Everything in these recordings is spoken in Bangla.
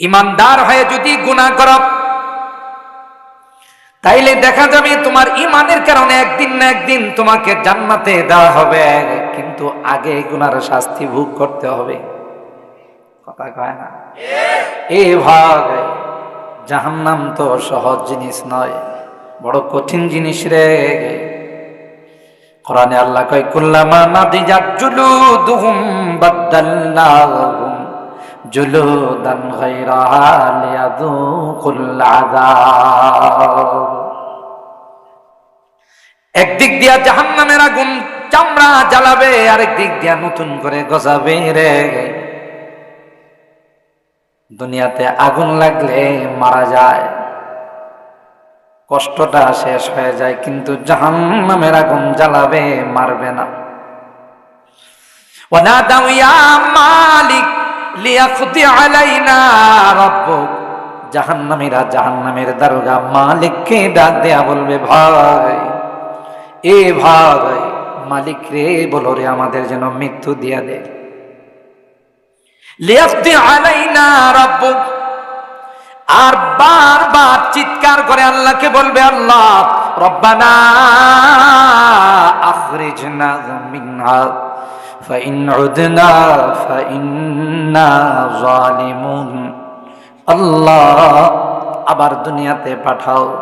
ইমানদার হয়ে যদি গুনাহ করো, তাইলে দেখা যাবে তোমার ইমানের কারণে একদিন না একদিন তোমাকে জান্নাতে দেওয়া হবে, কিন্তু আগে গুনার শাস্তি ভোগ করতে হবে। কথা কয় না? এ ভাগ, জাহান্নাম তো সহজ জিনিস নয়, বড় কঠিন জিনিস রে। কোরআনে আল্লাহ কয়, কুল্লামা নাদিজাত জুলুদুহুম বাদদালনাহুম জুলুদান গায়রাহা লিয়াযুকুল আযাব একদিক দিয়া জাহান্নামের আগুন চামড়া জ্বালাবে আরেক দিক দিয়া নতুন করে গজাবে রে দুনিয়াতে আগুন লাগলে মারা যায় কষ্টটা শেষ হয়ে যায় কিন্তু জাহান্নামের আগুন জ্বালাবে মারবে না ونادوا يا مالك লিয়াফতি আলাইনা রব্বুক। জাহান্নামীরা জাহান্নামের দারোগা মালিককে ডাক দেয়া বলবে, ভাই, এ ভাই, মালিক রে, বলো রে, আমাদের যেন মৃত্যু দিয়া দে। লিয়াফতি আলাইনা রব্বুক। আর বারবার চিৎকার করে আল্লাহকে বলবে, আল্লাহ, রব্বানা আখরিজনা মিনহা। فإن عدنا فإنا ظالمون আল্লাহ আবার দুনিয়াতে পাঠাও।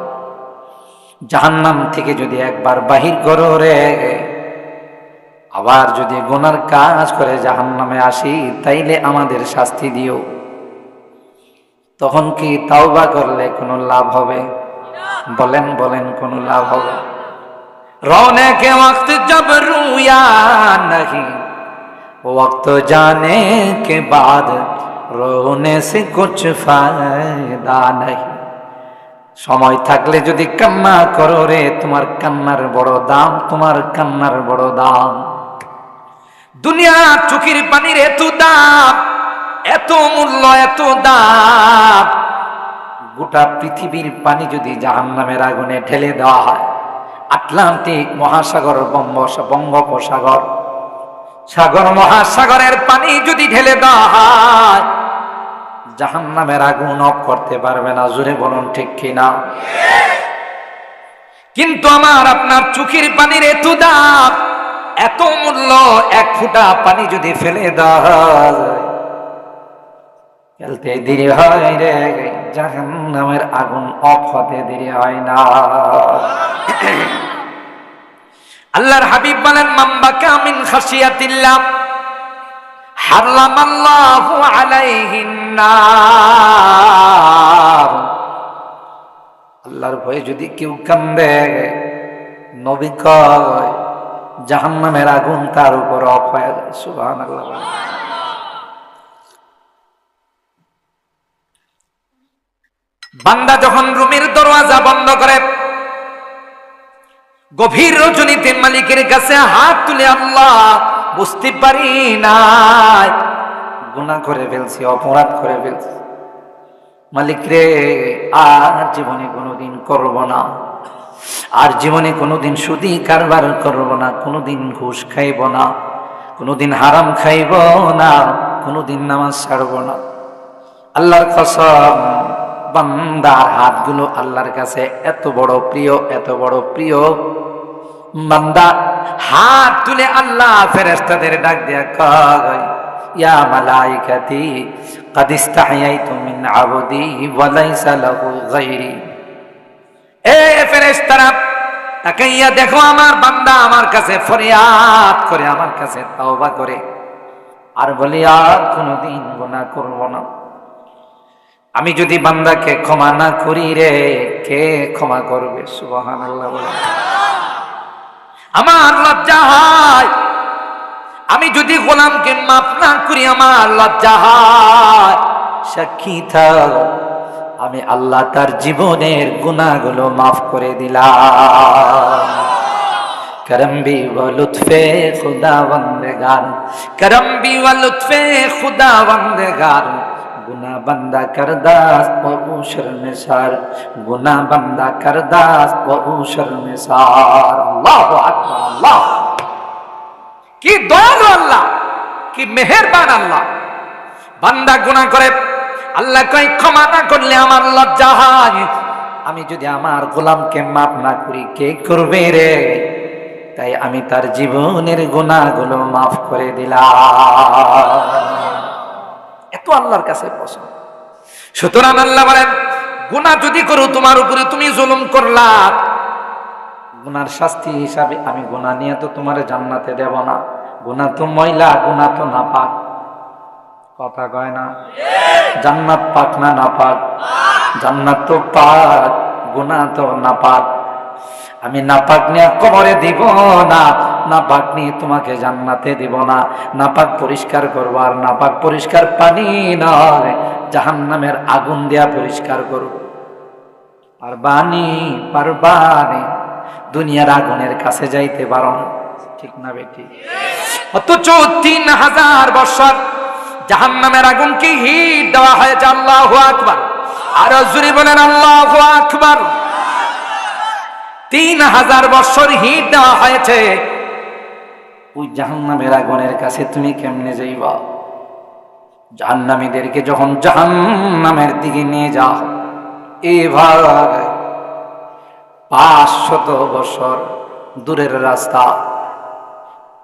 জাহান্নাম থেকে যদি একবার বাহির করো রে। আবার যদি গোনার কাজ করে জাহান্নামে আসি, তাইলে আমাদের শাস্তি দিও। তখন কি তাওবা করলে কোনো লাভ হবে? বলেন বলেন, কোনো লাভ হবে? রৌনে কে ওয়াক্ত জব রুয়া নাহি। वक्त जाने के बाद रोने से कुछ फायदा नहीं সময় থাকলে যদি কান্না করো রে তোমার কান্নার বড় দাম তোমার কান্নার বড় দাম দুনিয়া চোখের পানির এত দাম এত মূল্য এত দাম গোটা পৃথিবীর পানি যদি জাহান্নামের আগুনে ঢেলে দেওয়া হয় আটলান্টিক মহাসাগর বঙ্গ- বঙ্গোপসাগর সাগর মহাসাগরের পানি যদি ঢেলে দেওয়া হয়, জাহান্নামের আগুন অফ করতে পারবে না জুড়ে বলুন ঠিক কিনা? কিন্তু আমার আপনার চোখের পানির এত দাম এত মূল্য, এক ফুটা পানি যদি ফেলে দেওয়া ফেলতে দেরি হয় রে, জাহান্নামের আগুন অফ হতে দেরি হয় না। আল্লাহর হাবিব বলেন মাম্বা কামিন খাসিয়াতিল্লাহ হারামাল্লাহু আলাইহিন নার। আল্লাহর ভয়ে যদি কেউ কান্দে, নবী কয়, জাহান্নামের আগুন তার উপর অফ হয়ে যায়। সুবহানাল্লাহ। বান্দা যখন রুমের দরওয়াজা বন্ধ করে গভীর রজনীতে মালিকের কাছে হাত তুলে আল্লাহ, বুঝতে পারি না গুণা করে ফেলছি, অপরাধ করে ফেলছি। মালিক রে, আর জীবনে কোনোদিন করব না। আর জীবনে কোনোদিন সুদি কারবার করব না। কোনোদিন ঘুষ খাইব না। কোনোদিন হারাম খাইব না। কোনোদিন নামাজ ছাড়ব না। আল্লাহর কসম বান্দার হাতগুলো আল্লাহর কাছে এত বড় প্রিয় এত বড় প্রিয় বান্দা হাত তুলে আল্লাহ ফেরেশতাদের ডাক দেয়া কয় ইয়া মালাইকাতি قد استحييت من عبدي وليس له غيري এ ফেরেশতারা তাকাইয়া দেখো আমার বান্দা আমার কাছে ফরিয়াদ করে আমার কাছে তওবা করে আর বলি আর কোনোদিন গুনাহ করব না আমি যদি বান্দাকে ক্ষমা না করি রে কে ক্ষমা করবে সুবহান আল্লাহ বলে আমার লজ্জা হয় আমি যদি গোলামকে মাফ না করি আমার লজ্জা হয় সাক্ষী থাক আমি আল্লাহ তার জীবনের গুণাগুলো মাফ করে দিলাম کرم بھی و لطف خدا بندگار کرم بھی و لطف خدا بندگار গুনা বান্দা করদাস বহু শর্মেসার গুনা বান্দা করদাস বহু শর্মেসার আল্লাহ আল্লাহ। কি দয়ালু আল্লাহ, কি মেহেরবান আল্লাহ। বান্দা গুনাহ করে, আল্লাহ কই ক্ষমা না করলে আমার লজ্জা হয়। আমি যদি আমার গোলামকে মাফ না করি, কে করবে রে? তাই আমি তার জীবনের গুণাগুলো মাফ করে দিলাম। এত আল্লাহর কাছে পছন্দ। সুতরাং আল্লাহ বলেন গুণা যদি করো, তোমার উপরে তুমি জুলুম করলা। গুনার শাস্তি হিসাবে আমি গুণা নিয়ে তো তোমার জান্নাতে দেব না। গুণা তো ময়লা গুণা তো না পাক কথা কয় না? জান্নাত পাক না না পাক জান্নাত তো পাক গুণা তো না পাক আমি নাপাক নিয়ে কবরে দিব না। নাপাক নিয়ে তোমাকে জান্নাতে দিব না। নাপাক পরিষ্কার করব আর নাপাক পরিষ্কার পানি নয় জাহান্নামের আগুন দেয়া পরিষ্কার করব পারবানি পারবানি, দুনিয়ার আগুনের কাছে যাইতে পারো ঠিক না বেটি? অথচ তিন হাজার বছর জাহান্নামের আগুনকে হিট দেওয়া হয়েছে? আল্লাহ আকবার। আর জুরি বলেন, আল্লাহ আকবার। তিন হাজার বছর হিট দেওয়া হয়েছে। ওই জাহান্নামের আগুনের কাছে তুমি কেমনে যাইবা? জাহান্নামীদেরকে যখন জাহান্নামের দিকে নিয়ে যাও, এবার পাঁচশত বছর দূরের রাস্তা।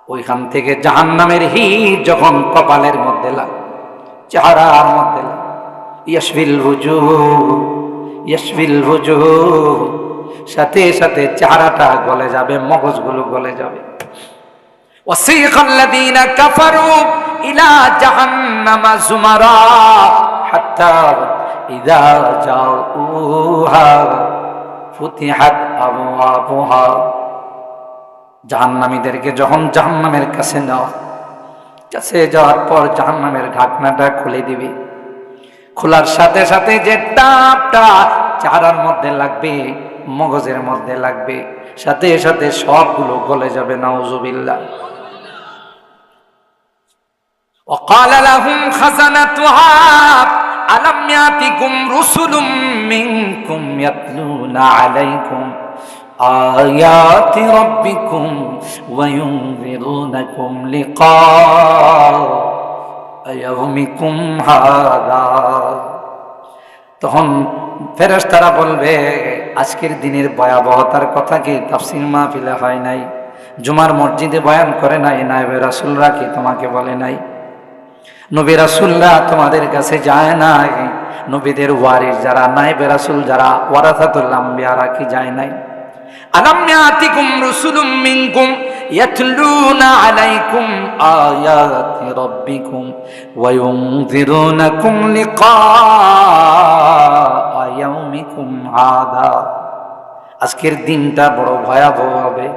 ওইখান থেকে জাহান্নামের হিট যখন কপালের মধ্যে লাগ, চেহারার মধ্যে লাগ ইয়াসবিল হুজু ইয়াসবিল হুজু, সাথে সাথে চেহারাটা গলে যাবে, মগজগুলো গলে যাবে। وسيق الذين كفروا إلى جهنم زمرا حتى إذا جاءوها فتحت أبوابها জাহান্নামীদেরকে যখন জাহান্নামের কাছে নেওয়া কাছে যাওয়ার পর জাহান্নামের ঢাকনাটা খুলে দিবি খোলার সাথে সাথে যে টাপটা চারার মধ্যে লাগবে মগজের মধ্যে লাগবে সাথে সাথে সবগুলো গলে যাবে নাউজুবিল্লাহ وقال لهم خزنتها ألم يأتكم رسل منكم يتلون عليكم آيات ربكم وينذرونكم لقاء يومكم هذا তখন ফেরেশতারা বলবে, আজকের দিনের ভয়াবহতার কথা কি তাফসির মাহফিলে হয় নাই? জুমার মসজিদে বয়ান করে নাই? নাইবে রাসুলরা কি তোমাকে বলে নাই? নবী রাসুল্লাহ তোমাদের কাছে যায় নাই? নবীদের ওয়ারিস যারা নাইবে রাসুল যারা, ওয়ারাসাতুল আম্বিয়ারা কি যায় নাই? আলাম ইয়াতিকুম রাসূলুম আজকের দিনটা বড় ভয়াবহ হবে।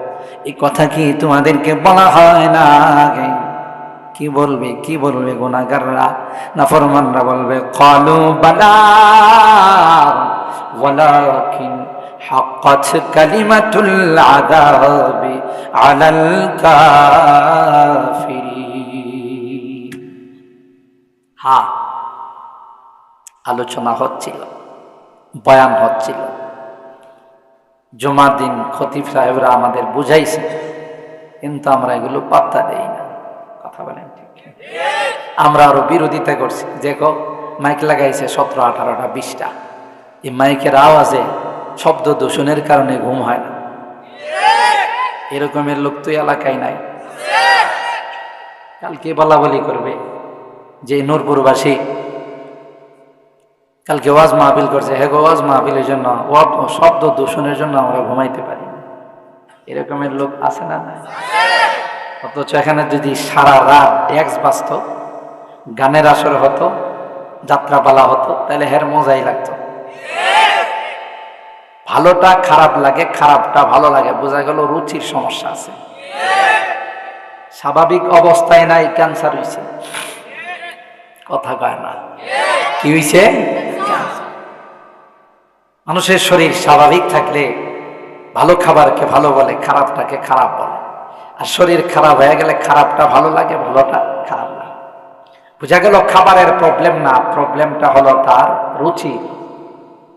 এই কথা কি তোমাদেরকে বলা হয় না আগে? কি বলবে কি বলবে গোনাগাররা না ফরমানরা বলবে, কলো বলা ওয়ালাকিন হাক্কাত আলাল হ্যাঁ, আলোচনা হচ্ছিল। বয়ান হচ্ছিল। জুমার দিন খতিব সাহেবরা আমাদের বুঝাইছে, কিন্তু আমরা এগুলো পাত্তা দেই না। কথা বলেন ঠিক আমরা আরও বিরোধিতা করছি। দেখো, মাইক লাগাইছে সতেরো, আঠারোটা, বিশটা। এই মাইকের আওয়াজে শব্দ দূষণের কারণে ঘুম হয় না। এরকমের লোক তো এলাকায় নাই। কালকে বলা বলি করবে যে নূরপুরবাসী কালকে ওয়াজ মাহফিল করছে। হ্যাঁ ওয়াজ মাহফিলের জন্য শব্দ দূষণের জন্য আমরা ঘুমাইতে পারি। এরকমের লোক আছে না অথচ এখানে যদি সারা রাত ড্যাক্স বাজত, গানের আসর হতো, যাত্রাপালা হতো, তাহলে হের মজাই লাগতো। ভালোটা খারাপ লাগে, খারাপটা ভালো লাগে, বোঝা গেল রুচির সমস্যা আছে। স্বাভাবিক অবস্থায় নাই, ক্যান্সার হয়েছে কথা কয় না। কি হয়েছে মানুষের শরীর স্বাভাবিক থাকলে ভালো খাবারকে ভালো বলে, খারাপটাকে খারাপ বলে। আর শরীর খারাপ হয়ে গেলে খারাপটা ভালো লাগে, ভালোটা খারাপ লাগে বোঝা গেল খাবারের প্রবলেম না প্রবলেমটা হলো তার রুচি,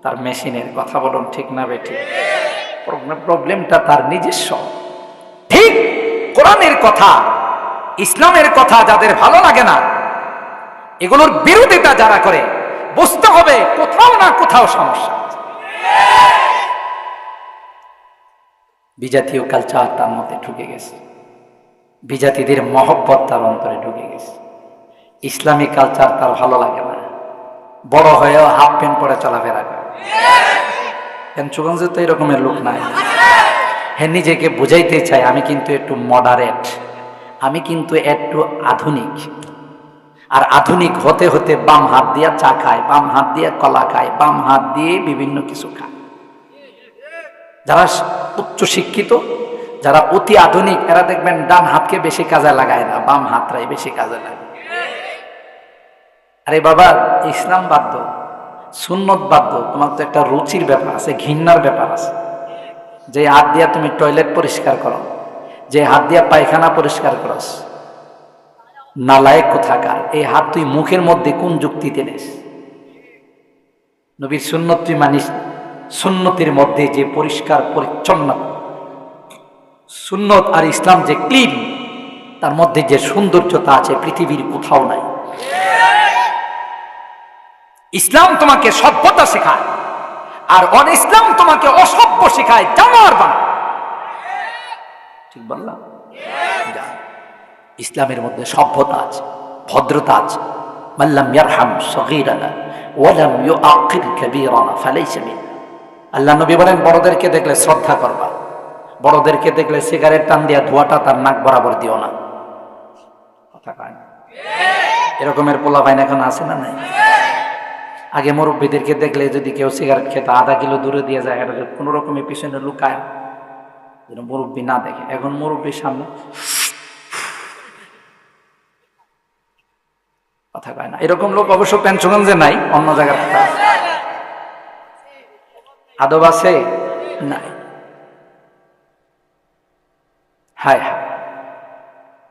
তার মেশিনের কথা বলুন ঠিক না বেঠি? প্রবলেমটা তার নিজস্ব। ঠিক কোরআনের কথা, ইসলামের কথা যাদের ভালো লাগে না, এগুলোর বিরোধিতা যারা করে, বুঝতে হবে কোথাও না কোথাও সমস্যা। বিজাতীয় কালচার তার মধ্যে ঢুকে গেছে। বিজাতিদের মহব্বত তার অন্তরে ঢুকে গেছে। ইসলামিক কালচার তার ভালো লাগে না। বড় হয়েও হাফ প্যান্ট পরে চলাফেরা করে। পেঞ্চুগঞ্জে তো এরকমের লোক নাই। হ্যাঁ নিজেকে বুঝাইতে চাই, আমি কিন্তু একটু মডারেট আমি কিন্তু একটু আধুনিক। আর আধুনিক হতে হতে বাম হাত দিয়ে চা খায়, বাম হাত দিয়ে কলা খায়, বাম হাত দিয়ে বিভিন্ন কিছু খায়। যারা উচ্চ শিক্ষিত, যারা অতি আধুনিক, এরা দেখবেন ডান হাতকে বেশি কাজে লাগায় না, বাম হাতটাই বেশি কাজে লাগে আরে বাবা, ইসলাম বাধ্য সুন্নত বাধ্য তোমার তো একটা রুচির ব্যাপার আছে, ঘৃণার ব্যাপার আছে। যে হাত দিয়া তুমি টয়লেট পরিষ্কার করো, যে হাত দিয়া পায়খানা পরিষ্কার করস নালায়ক কোথাকার? এই হাত তুই মুখের মধ্যে কোন যুক্তিতে নেস? নবীর সুন্নত তুই মানিস। সুন্নতির মধ্যে যে পরিষ্কার, পরিচ্ছন্ন। সুন্নত আর ইসলাম যে ক্লিন, তার মধ্যে যে সৌন্দর্যতা আছে পৃথিবীর কোথাও নাই। ইসলাম তোমাকে সভ্যতা শেখায়, আর অন ইসলাম তোমাকে অসভ্য শেখায়, জানোয়ার বানায়। ঠিক বললাম। ইসলামের মধ্যে সভ্যতা আছে, ভদ্রতা আছে। মাল্লাম ইয়ারহাম সগীরানা ওয়ালাম ইউআকিল কাবীরানা, ফালাইসা মিন্না আল্লাহ নবী বলেন, বড়দেরকে দেখলে শ্রদ্ধা করবা। বড়দেরকে দেখলে সিগারেট টান দিয়া ধোয়াটা তার নাক বরাবর দিও না। কথা কয় এরকমের পোলা বাইন এখন আছে না নাই? আগে মুরব্বীদেরকে দেখলে যদি কেউ সিগারেট খেতে, আধা কিলো দূরে দিয়ে যায় কোনো রকমের পিছনে লুকায় যেন মুরব্বী না দেখে। এখন মুরব্বীর সামনে কথা কয় না। এরকম লোক অবশ্য পেনশনগঞ্জে নাই, অন্য জায়গার কথা। আদব আছে? নাই। হায় হায়।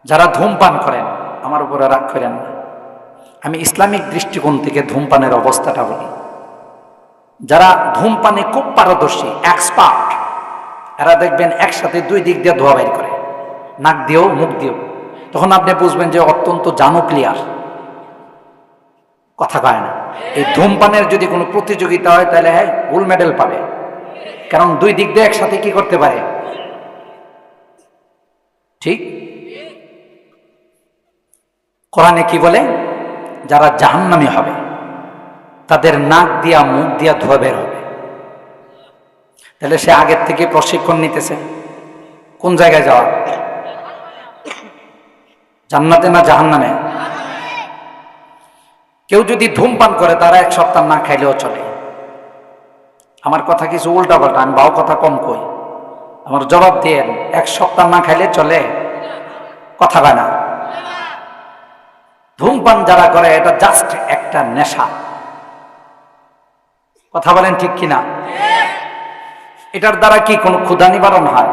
যারা ধূমপান করেন, আমার উপরে রাগ করেন না। আমি ইসলামিক দৃষ্টিকোণ থেকে ধূমপানের অবস্থাটা বলি। যারা ধূমপানে খুব পারদর্শী এক্সপার্ট এরা দেখবেন একসাথে দুই দিক দিয়ে ধোয়া বের করে। নাক দিয়েও, মুখ দিয়েও। তখন আপনি বুঝবেন যে অত্যন্ত জানো ক্লিয়ার কথা কয় না। এই ধূমপানের যদি কোনো প্রতিযোগিতা হয়, তাহলে হ্যাঁ গোল্ড মেডেল পাবে। কারণ দুই দিক দিয়ে একসাথে কি করতে পারে? ঠিক? কোরআনে কি বলে? যারা জাহান্নামী হবে, তাদের নাক দিয়া, মুখ দিয়া ধোয়া বের হবে। তাহলে সে আগের থেকে প্রশিক্ষণ নিতেছে। কোন জায়গায় যাওয়া? জান্নাতে না জাহান্নামে? কেউ যদি ধূমপান করে, তারা এক সপ্তাহ না খাইলেও চলে। আমার কথা কিছু উল্টা পাল্টা, আমি বাউ কথা কম কই। আমার জবাব দিয়ে এক সপ্তাহ না খাইলে চলে? কথা কয় না। ধূমপান যারা করে, এটা জাস্ট একটা নেশা। কথা বলেন ঠিক কিনা? এটার দ্বারা কি কোনো ক্ষুধা নিবারণ হয়?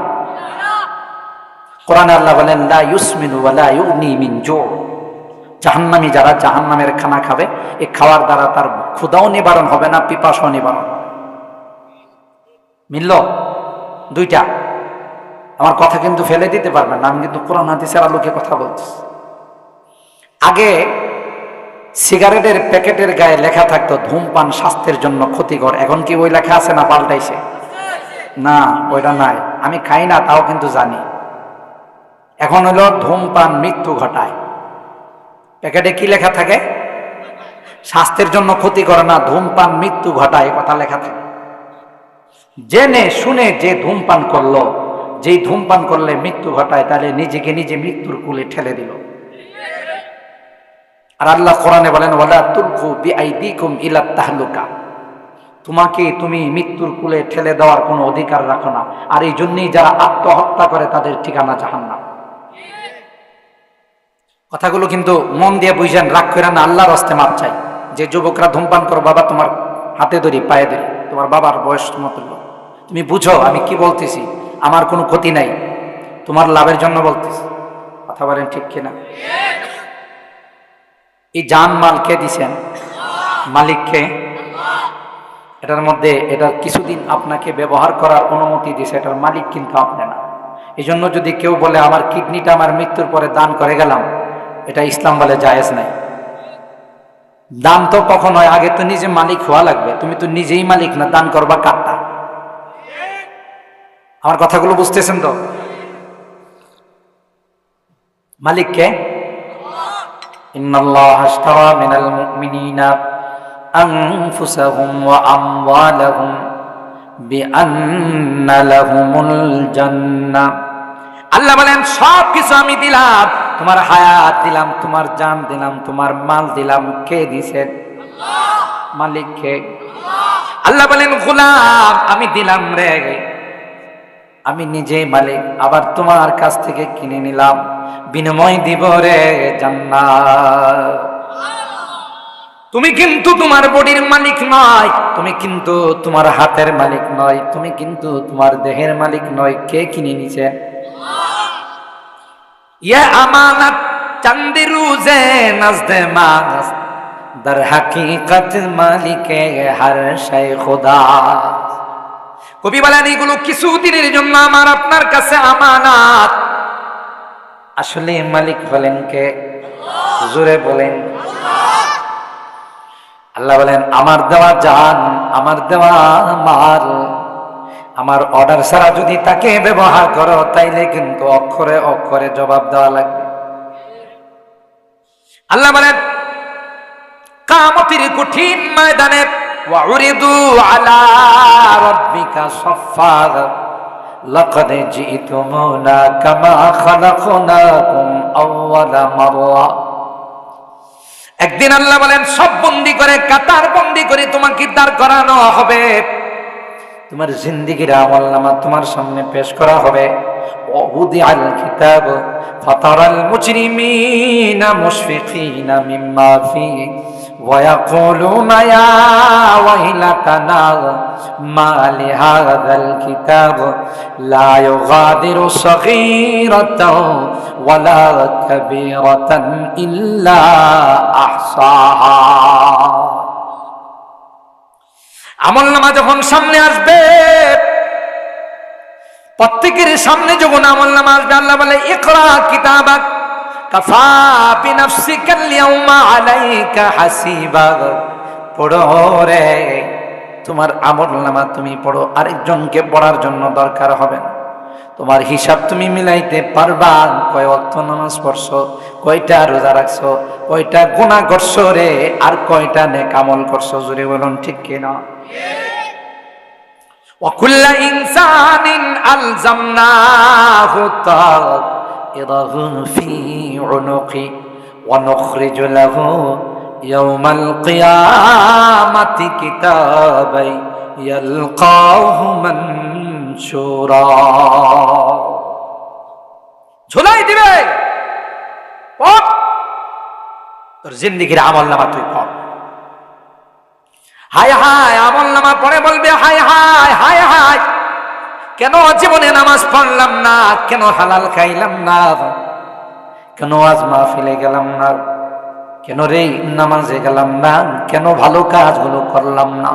কোরআনে আল্লাহ বলেন, লা ইউসমিনু ওয়া লা ইউগনি মিন জো জাহান্নামী যারা জাহান্নামের খানা খাবে এই খাওয়ার দ্বারা তার ক্ষুধাও নিবারণ হবে না, পিপাসাও নিবারণ মিলল? দুইটা। আমার কথা কিন্তু ফেলে দিতে পারবেন না, আমি কিন্তু কোরআন হাদিসের আলোকে কথা বলছি। আগে সিগারেটের প্যাকেটের গায়ে লেখা থাকতো, ধূমপান স্বাস্থ্যের জন্য ক্ষতিকর। এখন কি ওই লেখা আছে না পাল্টাইছে? না, ওইটা নাই। আমি খাই না, তাও কিন্তু জানি। এখন হলো ধূমপান মৃত্যু ঘটায়। প্যাকেটে কি লেখা থাকে? স্বাস্থ্যের জন্য ক্ষতি করে না ধূমপান, মৃত্যু ঘটায় কথা লেখা থাকে। জেনে শুনে যে ধূমপান করল, যেই ধূমপান করলে মৃত্যু ঘটায়, তাহলে নিজেকে নিজে মৃত্যুর কুলে ঠেলে দিল। আর আল্লাহ কোরআনে বলেন তাহলুকা। তোমাকে তুমি মৃত্যুর কুলে ঠেলে দেওয়ার কোনো অধিকার রাখো না। আর এই জন্যই যারা আত্মহত্যা করে, তাদের ঠিকানা জাহান্নাম। কথাগুলো কিন্তু মন দিয়ে বুঝেন, রাগ করে না, আল্লাহর হস্তে মাপ চাই। যে যুবকরা ধূমপান করো, বাবা তোমার হাতে ধরি, পায়ে ধরি, তোমার বাবার বয়স মতুল্য তুমি বুঝো, আমি কি বলতেছি? আমার কোনো ক্ষতি নাই। তোমার লাভের জন্য বলতেছি। কথা বলেন ঠিক কিনা? এই জান মাল কে দিছেন? মালিককে এটার মধ্যে, এটা কিছুদিন আপনাকে ব্যবহার করার অনুমতি দিছে, এটার মালিক কিন্তু আপনি না। এই জন্য যদি কেউ বলে, আমার কিডনিটা আমার মৃত্যুর পরে দান করে গেলাম। এটা ইসলাম বলে জায়েজ নাই। দান তো কখন হয় আগে তো নিজে মালিক হওয়া লাগবে। তুমি তো নিজেই মালিক না, দান করবা কাটটা আমার কথাগুলো বুঝতেছেন তো? মালিক কে? আশতারা আল্লাহ বলেন সব কিছু আমি দিলাম। তোমার হায়াত দিলাম তোমার জান দিলাম তোমার মাল দিলাম। কে দিছেন মালিক কে? আল্লাহ বলেন গোলাম আমি দিলাম রে। আমি নিজেই মালিক আবার তোমার কাছ থেকে কিনে নিলাম। বিনিময় দিব রে জান্নাত। তুমি কিন্তু তোমার বডির মালিক নয় তুমি কিন্তু তোমার হাতের মালিক নয় তুমি কিন্তু তোমার দেহের মালিক নয়। কে কিনে নিছে? ইয়ে আমানত در হাকিকত মালিকে হর খুদা। কবি বলেন, এগুলো কিছু দিনের জন্য আমার আপনার কাছে আমানাত। আসলে মালিক বলেন কে? জোরে বলেন। আল্লাহ বলেন, আমার দেওয়া জান আমার দেওয়া মাল আমার অর্ডার ছাড়া যদি তাকে ব্যবহার করো, তাইলে কিন্তু অক্ষরে অক্ষরে জবাব দেওয়া লাগবে। আল্লাহ বলেন, কামতির কঠিন ময়দানে একদিন আল্লাহ বলেন, সব বন্দি করে, কাতার বন্দি করে তোমাকে দাঁড় করানো হবে। তোমার জিন্দিগির আমল নামা তোমার সামনে পেশ করা হবে ووضع الكتاب فترى المجرمين مشفقين مما فيه ويقولون يا ويلتنا ما لهذا الكتاب لا يغادر صغيرة ولا كبيرة إلا أحصاها আমল নামা যখন সামনে আসবে, প্রত্যেকের সামনে যখন আমল নামা আসবে, আল্লাহ বলে বিনাফসিকা আল-ইয়াউমা আলাইকা রে, তোমার আমল নামা তুমি পড়ো, আরেকজনকে পড়ার জন্য দরকার হবে তোমার হিসাব তুমি মিলাইতে পারবা, কয় অর্থ নামাজ কয়টা রোজা রাখছো, কয়টা গুণা করছ রে, আর কয়টা নেক আমল করছ জুড়ে বলুন, ঠিক কিনা? وكل إنسان ألزمناه طائره في عنقه ونخرج له يوم القيامة كتابا يلقاه منشورا ঝুলাই দিবে পড় তোর জিন্দিগির আমল নামা তুই পড় হায় হায় পড়ে বলবে, হায় হায় হায় হায়, কেন জীবনে নামাজ পড়লাম না? কেন হালাল খাইলাম না? কেন আজ মা মাহফিলে গেলাম না? কেন রে নামাজে গেলাম না? কেন ভালো কাজগুলো করলাম না?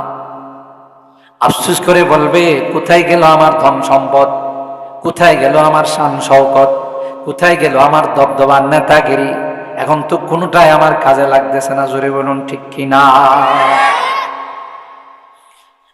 আফসুস করে বলবে, কোথায় গেল আমার ধন সম্পদ? কোথায় গেল আমার শান শওকত? কোথায় গেল আমার দবদবার নেতাগিরি? এখন তো কোনোটাই আমার কাজে লাগতেছে না, জোরে বলুন ঠিক কিনা?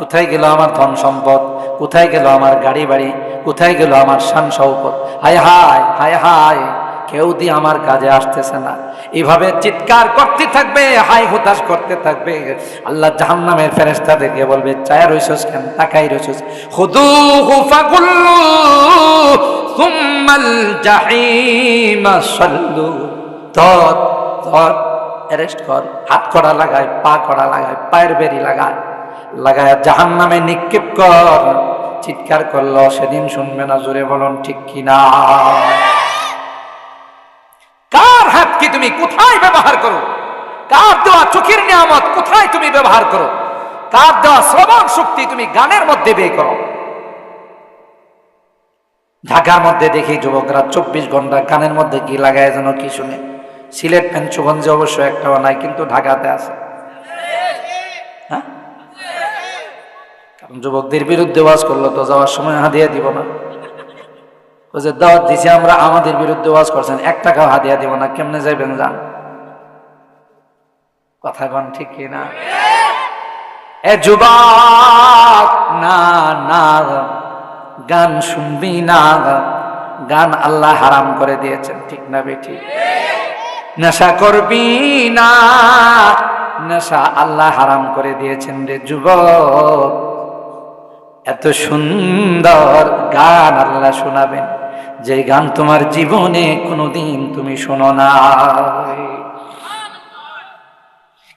কোথায় গেল আমার ধন সম্পদ? কোথায় গেল আমার গাড়ি বাড়ি? কোথায় গেল আমার শান শৌকত হায় হায় হায় হায়, কেউ দিয়ে আমার কাজে আসতেছে না। এভাবে চিৎকার করতে থাকবে হাই হতাশ করতে থাকবে। আল্লাহ জাহান্নামের ফেরেস্তা দেখে বলবে, চায় রইছস কেন? তাকাই রইছস খুদু ফাগুল্লু, সুম্মাল জাহিমা সাল্লু। তত তত অ্যারেস্ট কর। হাত করা লাগায়, পা করা লাগায়, পায়ের বেরি লাগায়। লাগায় জাহান নামে নিক্ষেপ কর। চিৎকার করল, সেদিন শুনবে না, জোরে বলুন, ঠিক কিনা? কার হাত কি তুমি কোথায় ব্যবহার করো? কার দেওয়া চোখের নিয়ামত কোথায় তুমি ব্যবহার করো? কার দেওয়া শ্রবণ শক্তি তুমি গানের মধ্যে বের করো? ঢাকার মধ্যে দেখি যুবকরা চব্বিশ ঘণ্টা গানের মধ্যে কি লাগায় যেন কি শুনে। সিলেট পেঞ্চগঞ্জে অবশ্য একটাও নাই, কিন্তু ঢাকাতে আছে। যুবকদের বিরুদ্ধে ওয়াজ করল তো যাওয়ার সময় হাদিয়া দিব না। যে দাওয়াত দিছি, আমরা আমাদের বিরুদ্ধে ওয়াজ করছেন, এক টাকাও হাদিয়া দিব না, কেমনে যাইবেন যান? কথা কন ঠিক কি না? এ যুবক, না না, গান শুনবি না, গান আল্লাহ হারাম করে দিয়েছেন, ঠিক না বেটি নেশা করবি না, নেশা আল্লাহ হারাম করে দিয়েছেন রে যুবক। এত সুন্দর গান আল্লাহ শোনাবেন। যে গান তোমার জীবনে কোনোদিন তুমি শোনো না।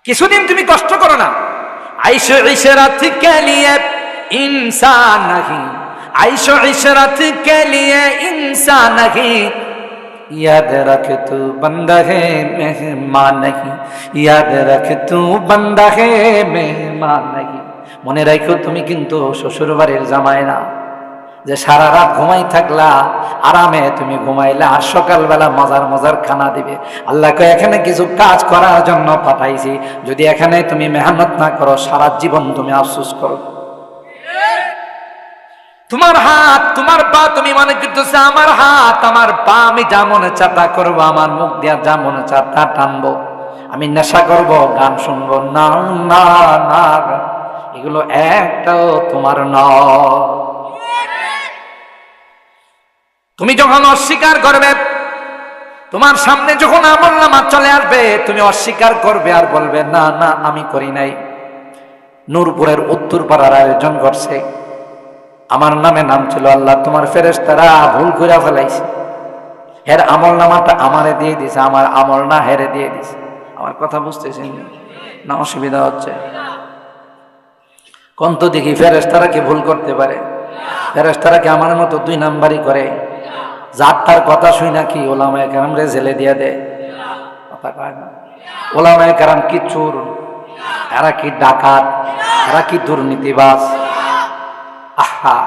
কিছুদিন তুমি কষ্ট করো না। আইসো ইশরাত কে লিয়ে ইনসান নাহি। আইসো ইশরাত কে লিয়ে ইনসান নাহি। یاد رکھ تو بندہ ہے মনে রাখো তুমি কিন্তু শ্বশুর বাড়ির জামাই না। যে সারা রাত ঘুমাই থাকলা, আরামে তুমি ঘুমাইলে, আর সকালবেলা মজার মজার খানা দিবে। আল্লাহকে এখানে কিছু কাজ করার জন্য পাঠাইছি। যদি এখানে তুমি মেহনত না করো, সারা জীবন তুমি আফসোস করো। তোমার হাত, তোমার পা তুমি মনে করতেছে, আমার হাত, আমার পা, আমি যা মনে চাটা করব, আমার মুখ দিয়া যা মনে চাটা টানবো। আমি নেশা করব, গান শুনব না না না। এগুলো একটাও তোমার নয়। তুমি যখন অস্বীকার করবে, তোমার সামনে যখন আমল নামা চলে আসবে, তুমি অস্বীকার করবে আর বলবে, না না, আমি করি নাই। নূরপুরের উত্তর পাড়ার আয়োজন করছে। আমার নামে নাম ছিল আল্লাহ, তোমার ফেরেশতারা ভুল করে ফেলাইছে। হের আমল নামাটা আমারে দিয়ে দিছে, আমার আমল না হেরে দিয়ে দিছে। আমার কথা বুঝতেছেন? না, অসুবিধা হচ্ছে। কোন তো দেখি ফেরেশতারা কি ভুল করতে পারে? ফেরেশতারা কি আমার মতো দুই নাম্বারই করে? যার তার কথা শুই নাকি ওলামায় কারাম রে জেলে দিয়ে দেয় কথা কয় না। ওলামায় কারাম কি চোর? এরা কি ডাকাত? এরা কি দুর্নীতিবাজ? আহা!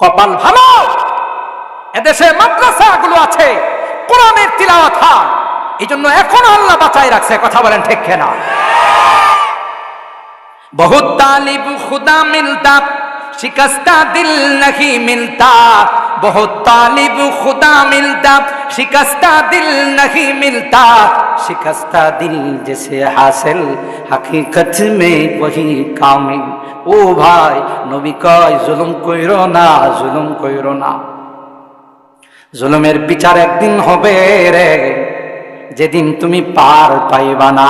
কপাল ভালো! এদেশে মাদ্রাসা গুলো আছে, কোরআনের তিলাওয়াত হয়। এই জন্য এখনও আল্লাহ বাঁচাই রাখছে, কথা বলেন ঠিক কেনা? বহুত তালিব খুদা মিলতা, শিকস্তা দিল নহি মিলতা। বহুত তালিব খুদা মিলতা, শিকস্তা দিল নহি মিলতা। শিকস্তা দিল জেসে হাসিল, হাকিকত মে ওহি কামিল। ও ভাই, নবী কয়, জুলুম কইর না, জুলুম কইর না। জুলুমের বিচার একদিন হবে রে, যেদিন তুমি পার পাইবা না।